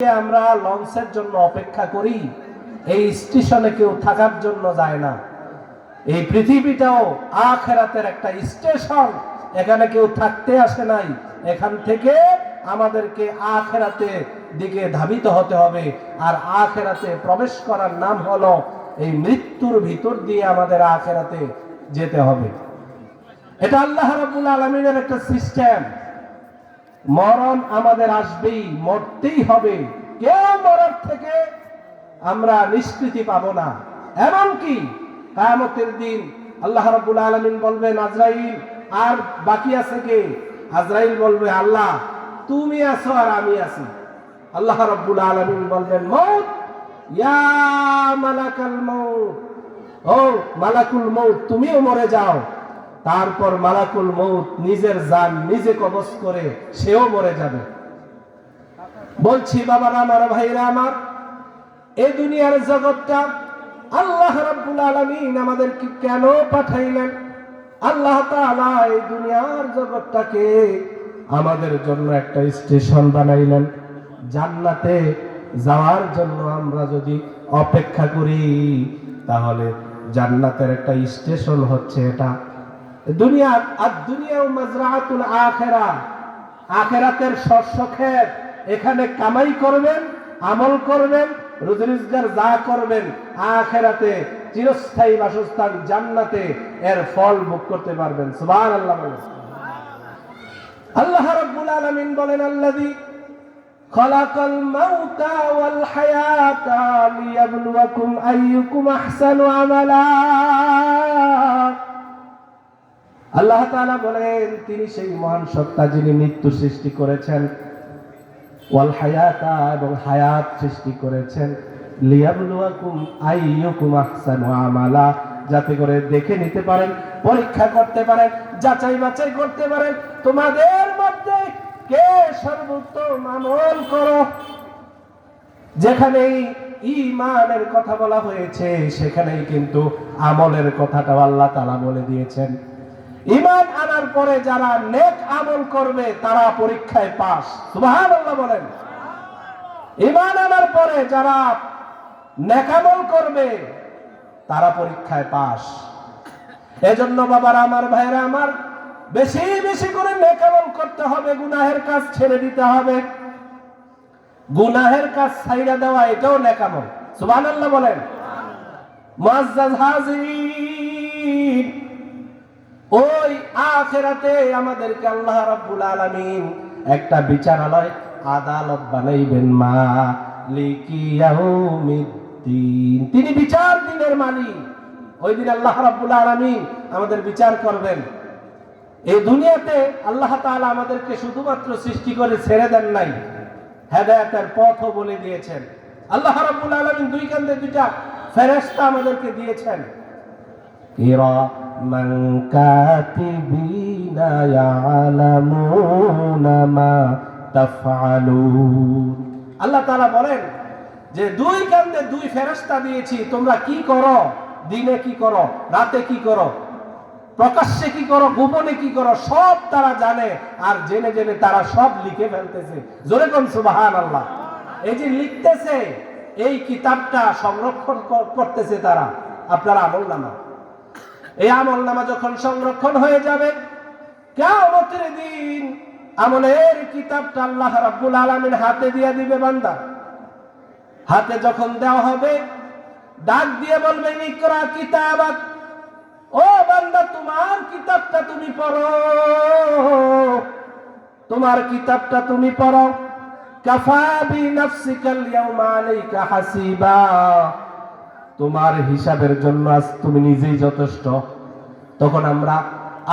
আমরা লঞ্চের জন্য অপেক্ষা করি, এই স্টেশনে কেউ থাকার জন্য যায় না। এই পৃথিবীটাও আখেরাতের একটা স্টেশন, এখানে কেউ থাকতে আসে নাই। এখান থেকে আমাদেরকে আখেরাতে দিকে ধাবিত হতে হবে। আর আখেরাতে প্রবেশ করার নাম হলো এই মৃত্যুর ভিতর দিয়ে আমাদের আখেরাতে যেতে হবে। এটা আল্লাহ রাব্বুল আলমিনের একটা সিস্টেম। মরণ আমাদের আসবেই, মরতেই হবে। কেউ মরার থেকে আমরা নিষ্কৃতি পাব না। এমনকি কায়ামতের দিন আল্লাহ রাব্বুল আলামিন বলবেন, আজরাইল, আর বাকি আছে কে? আজরাইল বলবে, আল্লাহ, তুমি আছো আর আমি আছি। আল্লাহ রাব্বুল আলামিন বলবেন, মউত, ইয়া মালাকাল মউত। ও মালাকুল মউত, তুমিও মরে যাও। তারপর মালাকুল মৌত নিজের জান নিজে কবজ করে সেও মরে যাবে। বলছি বাবারা আমার ভাইরা আমার এই দুনিয়ার জগৎটা আল্লাহ রাব্বুল আলামিন আমাদেরকে কেন পাঠাইলেন? আল্লাহ তাআলা এই দুনিয়ার জগৎটাকে আমাদের জন্য একটা স্টেশন বানাইলেন। জান্নাতে যাওয়ার জন্য আমরা যদি অপেক্ষা করি, তাহলে জান্নাতের একটা স্টেশন হচ্ছে এটা। দুনিয়া, আর দুনিয়া মাজরাতুল আখেরা। আখেরাতের শস্য ক্ষেত এখানে কামাই করবেন, আমল করবেন, রুজি যা করবেন, আখেরাতে চিরস্থায়ী বাসস্থান জান্নাতে এর ফল ভোগ করতে পারবেন। সুবহানাল্লাহ বলেন। আল্লাহ রাব্বুল আলামিন বলেন, আল্লাযী খলাকাল মাউতা ওয়াল হায়াতা লিয়াবলুয়াকুম আইয়ুকুম আহসানু আমালা। আল্লাহ বলেন, তিনি সেই মহান সত্তা যিনি মৃত্যু সৃষ্টি করেছেন, ওয়াল হায়াতা এবং হায়াত সৃষ্টি করেছেন আমালা, যাতে করে দেখে নিতে পারেন, পরীক্ষা করতে পারেন, যাচাই বাছাই করতে পারেন, তোমাদের মধ্যে কে সর্বোত্তম আমল করো? যেখানেই ইমানের কথা বলা হয়েছে, সেখানেই কিন্তু আমলের কথাটা আল্লাহ তালা বলে দিয়েছেন। ইমান আনার পরে যারা নেক আমল করবে, তারা পরীক্ষায় পাস সুবাহান আল্লাহ বলেন। ইমান আনার পরে যারা নেক আমল করবে, তারা পরীক্ষায় পাস এজন্য বাবার, আমার ভাইরা আমার বেশি বেশি করে নেক আমল করতে হবে, গুনাহের কাজ ছেড়ে দিতে হবে। গুনাহের কাজ ছাইরা দেওয়া, এটাও নেকামল সুবহানাল্লাহ বলেন। মুআজ্জাজ হাজির। ওই আখেরাতে আমাদেরকে আল্লাহ রাব্বুল আলামিন একটা বিচারালয় আদালত বানাইবেন মালিকিয়াউমিদ্দিন তিনি বিচার দিনের মালিক। ওই দিন আল্লাহ রাব্বুল আলামিন আমাদের বিচার করবেন। এই দুনিয়াতে আল্লাহ তাআলা আমাদেরকে শুধুমাত্র সৃষ্টি করে ছেড়ে দেন নাই, হেদায়েতের পথও বলে দিয়েছেন। আল্লাহ রাব্বুল আলামিন দুই কান্দে দুইটা ফেরেশতা আমাদেরকে দিয়েছেন। কিরামান কাতিবিনা ইয়ালামুনা মা তাফআলুন আল্লাহ তাআলা বলেন যে দুই কান্দে দুই ফেরেশতা দিয়েছি, তোমরা কি করো? দিনে কি করো? রাতে কি করো? প্রকাশ্যে কি করো? গোপনে কি করো? সব তারা জানে আর জেনে জেনে তারা সব লিখে ফেলতেছে। জোরে কোন সুবাহান আল্লাহ এই যে লিখতেছে, এই কিতাবটা সংরক্ষণ কর- করতেছে তারা। আপনারা আমল নামা। এই আমল নামা যখন সংরক্ষণ হয়ে যাবে কেমতের দিন আমলের কিতাবটা আল্লাহ রাব্বুল আলামিন হাতে দিয়ে দিবে বান্দা। হাতে যখন দেওয়া হবে, ডাক দিয়ে বলবে নিকরা কিতাবাক ও বান্দা, তোমার কিতাবটা তুমি পড়ো। তোমার কিতাবটা তুমি পড়ো। কাফা বি নাফসিকাল ইয়াউমা আলাইকা হাসিবা। তোমার হিসাবের জন্য আজ তুমি নিজেই যথেষ্ট। তখন আমরা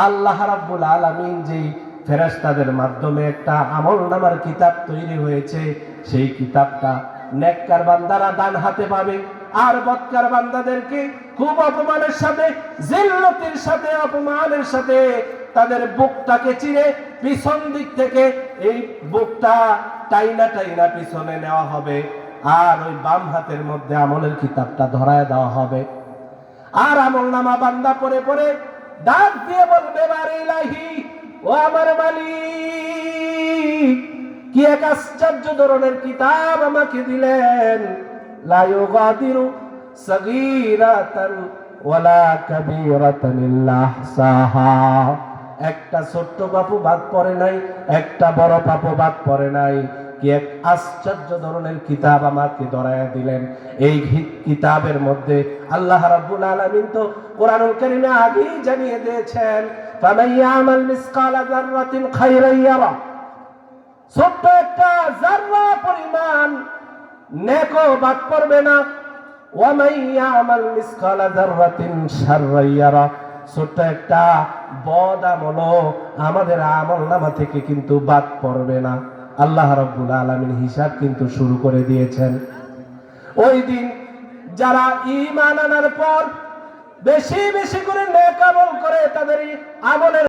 আল্লাহ রাব্বুল আলামিন যেই ফেরেশতাদের মাধ্যমে একটা আমল নামার কিতাব তৈরি হয়েছে, সেই কিতাবটা নেককার বান্দারা ডান হাতে পাবে আর বৎকার বান্দাদেরকে খুব অপমানের সাথে, জিল্লতির সাথে, অপমানের সাথে তাদের বুকটাকে চিরে পিছন দিক থেকে এই বুকটা টাইনা টাইনা পিছনে নেওয়া হবে আর ওই বাম হাতের মধ্যে আমলের কিতাবটা ধরায় দেওয়া হবে। আর আমল নামা বান্দা পরে পরে ডাক দিয়ে বলবে ইলাহি ও আমার মালিক। কি এক আশ্চর্য ধরনের কিতাব আমাকে দিলেন। লা ইউগাদিরু সগীরাতান ওয়ালা কাবীরাতান ইল্লা আহসাহা। একটা ছোট্ট পাপও বাদ পড়ে নাই, একটা বড় পাপও বাদ পড়ে নাই। কি এক আশ্চর্য ধরনের কিতাব আমাকে ধরায়া দিলেন। এই কিতাবের মধ্যে আল্লাহ রাব্বুল আলামিন তো কোরআনুল কারীমে আগেই জানিয়ে দিয়েছেন, ফামান ইয়ামাল মিসকালা যাররাতিন খাইরান ইয়ারা। ছোট্ট একটা জাররা পরিমাণ নেকো বাদ পড়বে না। ওয়ামান ইয়ামাল মিসকালা যাররাতিন শাররান ইয়ারা। ছোট্ট একটা বদ আমলও আমাদের আমল নামা থেকে কিন্তু বাদ পড়বে না। আল্লাহ রব্বুল আলমীর হিসাব কিন্তু শুরু করে দিয়েছেন। ওই দিন যারা ইমান আনার পর বেশি বেশি করে নেকামল করে তাদের আমলের